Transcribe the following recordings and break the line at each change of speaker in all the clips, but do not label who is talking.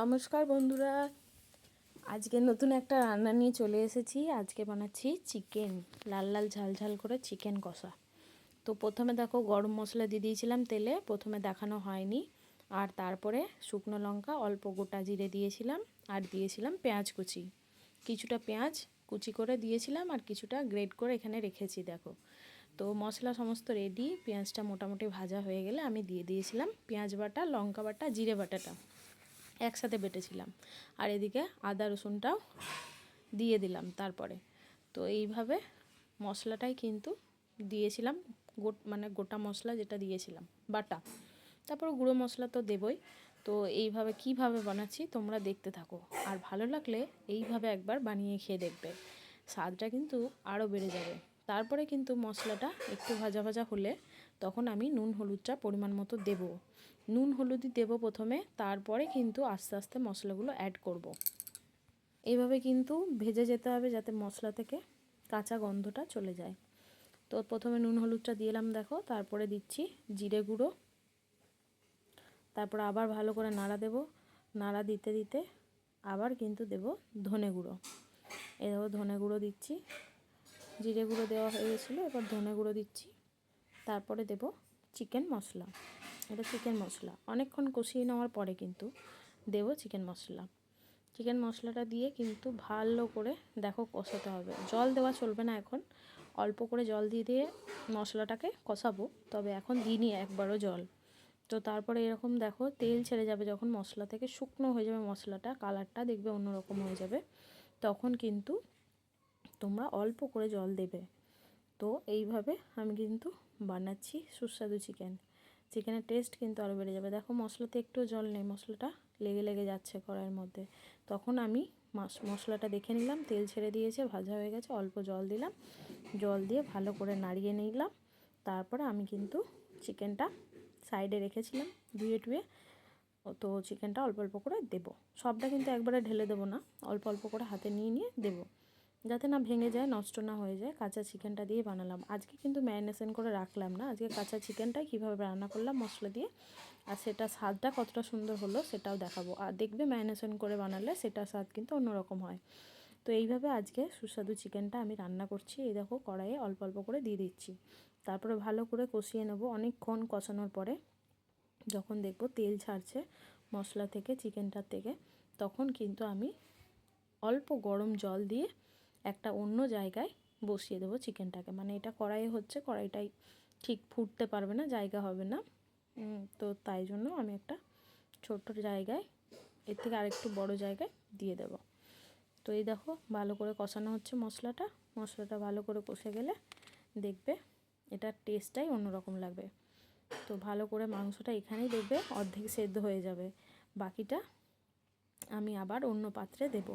নমস্কার বন্ধুরা। আজকে নতুন একটা রান্না নিয়ে চলে এসেছি। আজকে বানাচ্ছি চিকেন লাল লাল ঝাল ঝাল করে চিকেন কষা। তো প্রথমে দেখো গরম মশলা দিয়ে দিয়েছিলাম তেলে, প্রথমে দেখানো হয়নি। আর তারপরে শুকনো লঙ্কা, অল্প গোটা জিরে দিয়েছিলাম আর দিয়েছিলাম পেঁয়াজ কুচি। কিছুটা পেঁয়াজ কুচি করে দিয়েছিলাম আর কিছুটা গ্রেড করে এখানে রেখেছি দেখো। তো মশলা সমস্ত রেডি পেঁয়াজটা মোটামুটি ভাজা হয়ে গেলে আমি দিয়ে দিয়েছিলাম পেঁয়াজ বাটা, লঙ্কা বাটা, জিরে বাটাটা। একসাথে বেটেছিলাম। আর এদিকে আদা রসুনটাও দিয়ে দিলাম তারপরে। তো এইভাবে মশলাটাই কিন্তু দিয়েছিলাম। গোট মানে গোটা মশলা যেটা দিয়েছিলাম, বাটা। তারপর গুঁড়ো মশলা তো দেবই। তো এইভাবে কীভাবে বানাচ্ছি তোমরা দেখতে থাকো। আর ভালো লাগলে এইভাবে একবার বানিয়ে খেয়ে দেখবে। স্বাদটা কিন্তু আরও বেড়ে যাবে। তারপরে কিন্তু মশলাটা একটু ভাজা ভাজা হলে তখন আমি নুন, হলুদটা পরিমাণ মতো দেব। নুন হলুদই দেব প্রথমে, তারপরে কিন্তু আস্তে আস্তে মশলাগুলো অ্যাড করব। এইভাবে কিন্তু ভেজে যেতে হবে যাতে মশলা থেকে কাঁচা গন্ধটা চলে যায়। তো প্রথমে নুন হলুদটা দিলাম দেখো, তারপরে দিচ্ছি জিরে গুঁড়ো। তারপর আবার ভালো করে নাড়া দেব। নাড়া দিতে দিতে আবার কিন্তু দেব ধনে গুঁড়ো। এ দেখো ধনে গুঁড়ো দিচ্ছি। জিরে গুঁড়ো দেওয়া হয়ে গেছিল, এবার ধনে গুঁড়ো দিচ্ছি। তারপরে দেব চিকেন মশলা। এটা চিকেন মশলা। অনেকক্ষণ কষিয়ে নেওয়ার পরে কিন্তু দেব চিকেন মশলা। চিকেন মশলাটা দিয়ে কিন্তু ভালো করে দেখো কষাতে হবে। জল দেওয়া চলবে না এখন। অল্প করে জল দিয়ে দিয়ে মশলাটাকে কষাবো। তবে এখন দিইনি একবারও জল। তো তারপরে এরকম দেখো তেল ছেড়ে যাবে। যখন মশলা থেকে শুকনো হয়ে যাবে মশলাটা, কালারটা দেখবে অন্যরকম হয়ে যাবে। তখন কিন্তু তোমরা অল্প করে জল দেবে। তো এইভাবে আমি কিন্তু বানাচ্ছি সুস্বাদু চিকেন চিকেনের টেস্ট কিন্তু আরও বেড়ে যাবে। দেখো মশলাতে একটু জল নেই, মশলাটা লেগে লেগে যাচ্ছে কড়াইয়ের মধ্যে। তখন আমি মশলাটা দেখে নিলাম, তেল ছেড়ে দিয়েছে, ভাজা হয়ে গেছে, অল্প জল দিলাম। জল দিয়ে ভালো করে নাড়িয়ে নিলাম। তারপরে আমি কিন্তু চিকেনটা সাইডে রেখেছিলাম, ধুয়ে টুয়ে। তো চিকেনটা অল্প অল্প করে দেবো। সবটা কিন্তু একবারে ঢেলে দেবো না, অল্প অল্প করে হাতে নিয়ে নিয়ে দেবো। যাতে না ভেঙে যায়, নষ্ট না হয়ে যায়, কাঁচা চিকেনটা দিয়ে বানালাম। আজকে কিন্তু ম্যারিনেশন করে রাখলাম না। আজকে কাঁচা চিকেনটাই কীভাবে রান্না করলাম, মশলা দিয়ে। আর সেটা স্বাদটা কতটা সুন্দর হলো সেটাও দেখাবো। আর দেখবে ম্যারিনেশন করে বানালে সেটা স্বাদ কিন্তু অন্যরকম হয়। তো এইভাবে আজকে সুস্বাদু চিকেনটা আমি রান্না করছি। এই দেখো কড়াইয়ে অল্প অল্প করে দিয়ে দিচ্ছি। তারপরে ভালো করে কষিয়ে নেব অনেকক্ষণ কষানোর পরে। যখন দেখব তেল ছাড়ছে মশলা থেকে, চিকেনটার থেকে, তখন কিন্তু আমি অল্প গরম জল দিয়ে একটা অন্য জায়গায় বসিয়ে দেবো চিকেনটাকে। মানে এটা কড়াই হচ্ছে, কড়াইটাই ঠিক ফুটতে পারবে না, জায়গা হবে না। তো তাই জন্য আমি একটা ছোট্ট জায়গায়, এর থেকে আরেকটু বড় জায়গায় দিয়ে দেব। তো এই দেখো, ভালো করে কষানো হচ্ছে মশলাটা। মশলাটা ভালো করে কষে গেলে দেখবে এটার টেস্টটাই অন্যরকম লাগবে। তো ভালো করে মাংসটা এখানেই দেখবে, অর্ধেক সেদ্ধ হয়ে যাবে। বাকিটা আমি আবার অন্য পাত্রে দেবো।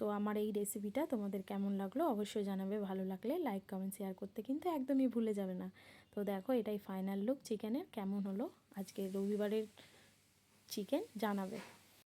তো আমার এই রেসিপিটা তোমাদের কেমন লাগল অবশ্যই জানাবে। ভালো লাগলে লাইক কমেন্ট শেয়ার করতে কিন্তু একদমই ভুলে যাবে না। তো দেখো এটাই ফাইনাল লুক চিকেনের কেমন হলো? আজকে রবিবারের চিকেন জানাবে।